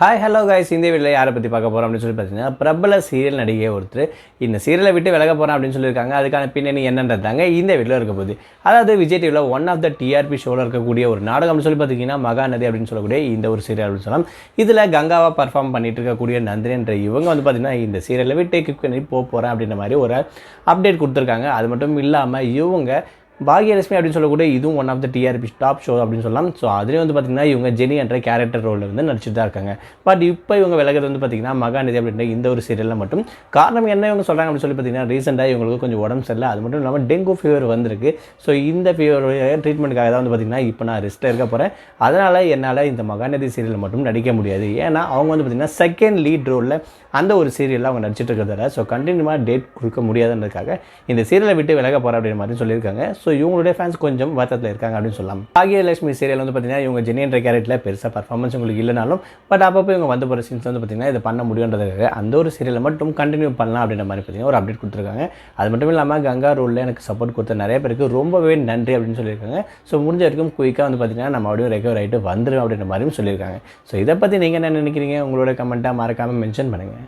Hi hello guys இந்த வீட்டில் யாரை பற்றி பார்க்க போகிறோம் அப்படின்னு சொல்லி பார்த்தீங்கன்னா பிரபல சீரியல் நடிகை ஒருத்தர் இந்த சீரியலை விட்டு விலக போகிறேன் அப்படின்னு சொல்லியிருக்காங்க. அதுக்கான பின்னணி என்னன்றதாங்க இந்த வீட்டில் இருக்க போகுது. அதாவது விஜய் டிவியில் ஒன் ஆஃப் த டிஆர்பி ஷோவில் இருக்கக்கூடிய ஒரு நாடகம் அப்படின்னு சொல்லி பார்த்தீங்கன்னா மகாநதி அப்படின்னு சொல்லக்கூடிய இந்த ஒரு சீரியல் அப்படின்னு சொல்லலாம். இதில் கங்காவாக பர்ஃபார்ம் பண்ணிட்டு இருக்கக்கூடிய நந்தினின்ற இவங்க வந்து பார்த்தீங்கன்னா இந்த சீரியலை விட்டு கிப் பண்ணி போக போகிறேன் அப்படின்ற மாதிரி ஒரு அப்டேட் கொடுத்துருக்காங்க. அது மட்டும் இல்லாமல் இவங்க பாகியலட்சுமி அப்படின்னு சொல்லக்கூடிய இதுவும் one of the TRP top show அப்படின்னு சொல்லலாம். ஸோ அதுலேயும் வந்து பார்த்திங்கன்னா இவங்க ஜெனி என்ற கேரக்டர் ரோலில் வந்து நடிச்சுட்டு தான் இருக்காங்க. பட் இப்போ இவங்க விலகிறது வந்து பார்த்திங்கன்னா மகாநிதி அப்படின்ற இந்த ஒரு சீரியலில் மட்டும். காரணம் என்ன இவங்க சொல்கிறாங்க அப்படின்னு சொல்லி பார்த்தீங்கன்னா ரீசெண்டாக இவங்களுக்கு கொஞ்சம் உடம்பு சரியில்லை. அது மட்டும் இல்லாமல் டெங்கு ஃபீவர் வந்திருக்கு. ஸோ இந்த ஃபீவர் ட்ரீட்மெண்ட்டுக்காக தான் வந்து பார்த்திங்கன்னா இப்போ நான் ரெஸ்ட்டில் இருக்க போகிறேன் அதனால் என்னால் இந்த மகாநதி சீரியலில் மட்டும் நடிக்க முடியாது. ஏன்னா அவங்க வந்து பார்த்திங்கன்னா செகண்ட் லீட் ரோலில் அந்த ஒரு சீரியலில் அவங்க நடிச்சிட்டு இருக்கிறதால ஸோ கண்டினியூவாக டேட் கொடுக்க முடியாதுன்றதுக்காக இந்த சீரியலை விட்டு விலக போகிறேன் அப்படின்ற மாதிரி சொல்லியிருக்காங்க. ஸோ இவங்களுடைய ஃபேன்ஸ் கொஞ்சம் வருத்தத்தில் இருக்காங்க அப்படின்னு சொல்லலாம். பாகியலட்சுமி சீரியல் வந்து பார்த்தீங்கன்னா இவங்க ஜெனியன்ற கேரக்டரில் பெருசாக பர்ஃபார்மன்ஸ் உங்களுக்கு இல்லைனாலும் பட் அப்பப்போ இவங்க வந்து போகிற சீன்ஸ் வந்து பார்த்தீங்கன்னா இது பண்ண முடியுன்றதுக்காக அந்த ஒரு சீரியலை மட்டும் கண்டினியூ பண்ணலாம் அப்படின்ற மாதிரி பார்த்தீங்கன்னா ஒரு அப்டேட் கொடுத்துருக்காங்க. அது மட்டும் இல்லாமல் கங்கா ரோலில் எனக்கு சப்போர்ட் கொடுத்த நிறைய பேருக்கு ரொம்பவே நன்றி அப்படின்னு சொல்லியிருக்காங்க. ஸோ முடிஞ்ச வரைக்கும் குயிக்காக வந்து பார்த்தீங்கன்னா நம்ம அப்படியே ரெக்கவர் ஆகிட்டு வந்துடும் அப்படின்ற மாதிரியும் சொல்லியிருக்காங்க. ஸோ இதை பற்றி நீங்கள் என்ன நினைக்கிறீங்க? உங்களோட கமெண்ட்டாக மறக்காமல் மென்ஷன் பண்ணுங்கள்